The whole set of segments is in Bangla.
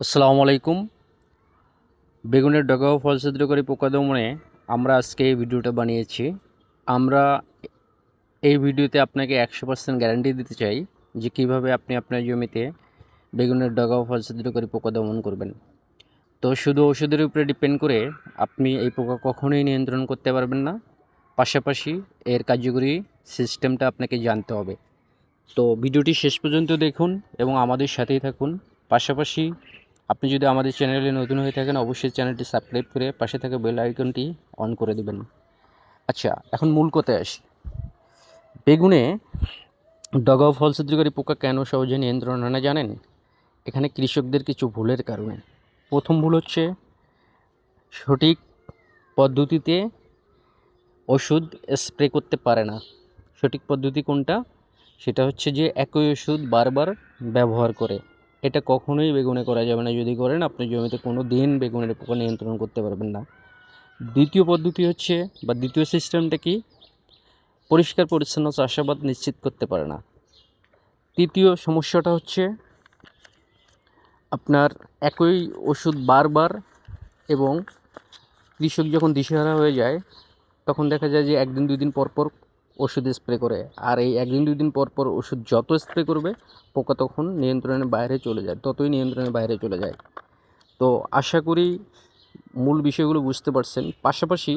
আসসালামু আলাইকুম বেগুনের ডগা ফল ছিদ্রকারী পোকা দমনে আমরা আজকে এই ভিডিওটা বানিয়েছি। আমরা এই ভিডিওতে আপনাকে একশো পার্সেন্ট গ্যারান্টি দিতে চাই যে কীভাবে আপনি আপনার জমিতে বেগুনের ডগা ফল ছিদ্রকারী পোকা দমন করবেন। তো শুধু ওষুধের উপরে ডিপেন্ড করে আপনি এই পোকা কখনোই নিয়ন্ত্রণ করতে পারবেন না। পাশাপাশি এর কার্যকরী সিস্টেমটা আপনাকে জানতে হবে। তো ভিডিওটি শেষ পর্যন্ত দেখুন এবং আমাদের সাথেই থাকুন। পাশাপাশি আপনি যদি আমাদের চ্যানেলে নতুন হয়ে থাকেন, অবশ্যই চ্যানেলটি সাবস্ক্রাইব করে পাশে থাকা বেল আইকনটি অন করে দেবেন। আচ্ছা এখন মূল কথায় আসি। বেগুনে ডগা ফল ছিদ্রকারী পোকা কেন সহজে নিয়ন্ত্রণ হয় না জানেন? এখানে কৃষকদের কিছু ভুলের কারণে। প্রথম ভুল হচ্ছে, সঠিক পদ্ধতিতে ওষুধ স্প্রে করতে পারে না। সঠিক পদ্ধতি কোনটা? সেটা হচ্ছে যে একই ওষুধ বারবার ব্যবহার করে। এটা কখনোই বেগুনে করা যাবে না। যদি করেন, আপনি জমিতে কোনো দিন বেগুনের পোকা নিয়ন্ত্রণ করতে পারবেন না। দ্বিতীয় পদ্ধতি হচ্ছে, বা দ্বিতীয় সিস্টেমটা কি? পরিষ্কার, পরিচ্ছন্ন চাষাবাদ নিশ্চিত করতে পারে না। তৃতীয় সমস্যাটা হচ্ছে, আপনার একই ওষুধ বারবার এবং কৃষক যখন দিশেহারা হয়ে যায়, তখন দেখা যায় যে একদিন দুই দিন পর পর ওষুধ স্প্রে করে। আর এই একদিন, দুই দিন পর পর ওষুধ যত স্প্রে করবে, পোকা তখন নিয়ন্ত্রণের বাইরে চলে যায়, ততই নিয়ন্ত্রণের বাইরে চলে যায়। তো আশা করি মূল বিষয়গুলো বুঝতে পারছেন। পাশাপাশি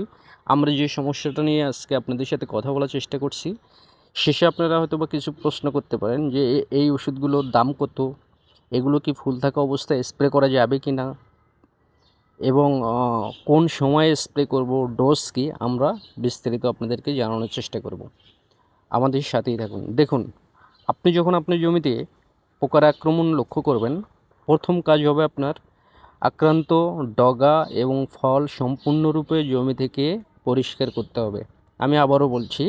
আমরা যে সমস্যাটা নিয়ে আজকে আপনাদের সাথে কথা বলার চেষ্টা করছি, শেষে আপনারা হয়তো বা কিছু প্রশ্ন করতে পারেন যে এই ওষুধগুলোর দাম কত? এগুলো কি ফুল থাকা অবস্থায় স্প্রে করা যাবে কি না এবং কোন সময়ে স্প্রে করব, ডোজ কি, আমরা বিস্তারিত আপনাদেরকে জানানোর চেষ্টা করব। আমাদের সাথেই থাকুন। দেখুন, আপনি যখন আপনার জমিতে পোকার আক্রমণ লক্ষ্য করবেন, প্রথম কাজ হবে আপনার আক্রান্ত ডগা এবং ফল সম্পূর্ণরূপে জমি থেকে পরিষ্কার করতে হবে। আমি আবারও বলছি,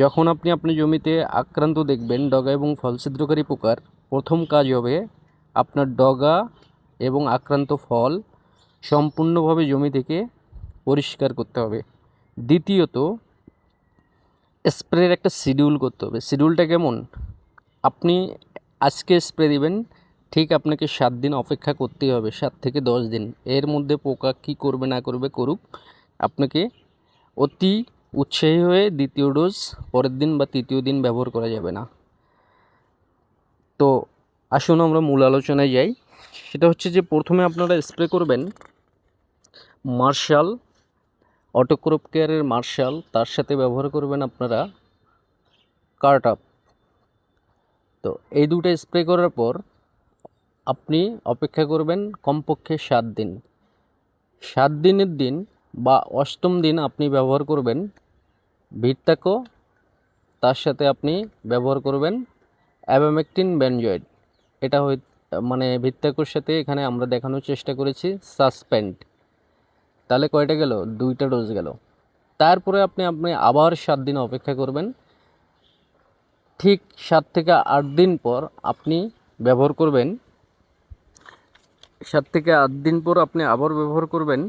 যখন আপনি আপনার জমিতে আক্রান্ত দেখবেন ডগা এবং ফল ছিদ্রকারী পোকার, প্রথম কাজ হবে আপনার ডগা এবং আক্রান্ত ফল সম্পূর্ণভাবে জমি থেকে পরিষ্কার করতে হবে। দ্বিতীয়ত, স্প্রের একটা শিডিউল করতে হবে। শিডিউলটা কেমন? আপনি আজকে স্প্রে দিবেন, ঠিক আপনাকে সাত দিন অপেক্ষা করতেই হবে, সাত থেকে দশ দিন। এর মধ্যে পোকা কী করবে, না করবে করুক, আপনাকে অতি উৎসাহী হয়ে দ্বিতীয় ডোজ পরের দিন বা তৃতীয় দিন ব্যবহার করা যাবে না। তো, আসুন আমরা মূল আলোচনায় যাই। সেটা হচ্ছে যে প্রথমে আপনারা স্প্রে করবেন মার্শাল অটোক্রপ কেয়ারের মার্শাল তার সাথে ব্যবহার করবেন আপনারা কার্ট আপ তো এই দুটো স্প্রে করার পর আপনি অপেক্ষা করবেন কমপক্ষে সাত দিন। সাত দিনের দিন বা অষ্টম দিন আপনি ব্যবহার করবেন ভিট্টাকো তার সাথে আপনি ব্যবহার করবেন অ্যাবামেকটিন ব্যানজয়েড এটা মানে ভিত্তাকোর সাথে এখানে আমরা দেখানোর চেষ্টা করেছি সাসপেন্ড। তাহলে কয়টা গেল? দুইটা ডোজ গেল। তারপরে আপনি আপনি আবার সাত দিন অপেক্ষা করবেন। ঠিক সাত থেকে আট দিন পর আপনি ব্যবহার করবেন। সাত থেকে আট দিন পর আপনি আবার ব্যবহার করবেন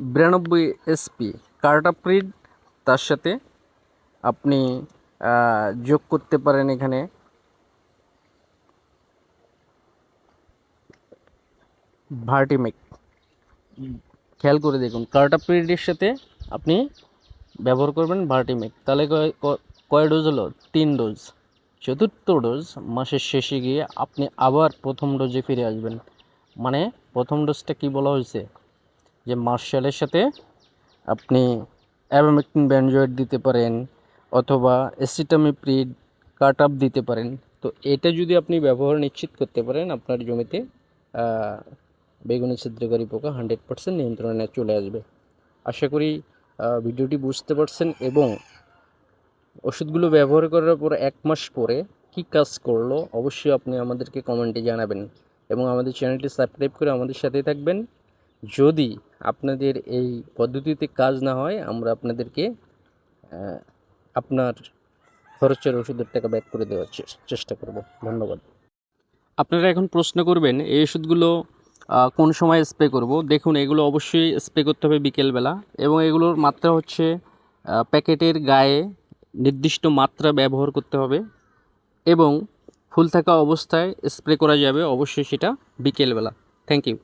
বিরানব্বই এসপি কার্টাপ্রিড। তার সাথে আপনি যোগ করতে পারেন এখানে ভার্টিমেক খেয়াল করে দেখুন কার্টাপ্রিডের সাথে আপনি ব্যবহার করবেন ভার্টিমেক তাহলে কয়- ডোজ হলো? তিন ডোজ চতুর্থ ডোজ মাসের শেষে গিয়ে আপনি আবার প্রথম ডোজে ফিরে আসবেন। মানে প্রথম ডোজটা কি বলা হয়েছে? যে মার্শালের সাথে আপনি অ্যাবামেকটিন ব্যানজয়েড দিতে পারেন অথবা অ্যাসিটামিপ্রিড কাট আপ দিতে পারেন। তো এটা যদি আপনি ব্যবহার নিশ্চিত করতে পারেন আপনার জমিতে বেগুনি ছিদ্রকারী পোকা হান্ড্রেড পার্সেন্ট নিয়ন্ত্রণে চলে আসবে। আশা করি ভিডিওটি বুঝতে পারছেন এবং ওষুধগুলো ব্যবহার করার পর এক মাস পরে কী কাজ করল অবশ্যই আপনি আমাদেরকে কমেন্টে জানাবেন এবং আমাদের চ্যানেলটি সাবস্ক্রাইব করে আমাদের সাথেই থাকবেন। যদি আপনাদের এই পদ্ধতিতে কাজ না হয়, আমরা আপনাদেরকে আপনার খরচের ওষুধের টাকা ব্যাক করে দেওয়ার চেষ্টা করব। ধন্যবাদ। আপনারা এখন প্রশ্ন করবেন, এই ওষুধগুলো কোন সময় স্প্রে করব? দেখুন, এগুলো অবশ্যই স্প্রে করতে হবে বিকেলবেলা এবং এগুলোর মাত্রা হচ্ছে প্যাকেটের গায়ে নির্দিষ্ট মাত্রা ব্যবহার করতে হবে এবং ফুল থাকা অবস্থায় স্প্রে করা যাবে অবশ্যই সেটা বিকেলবেলা। Thank you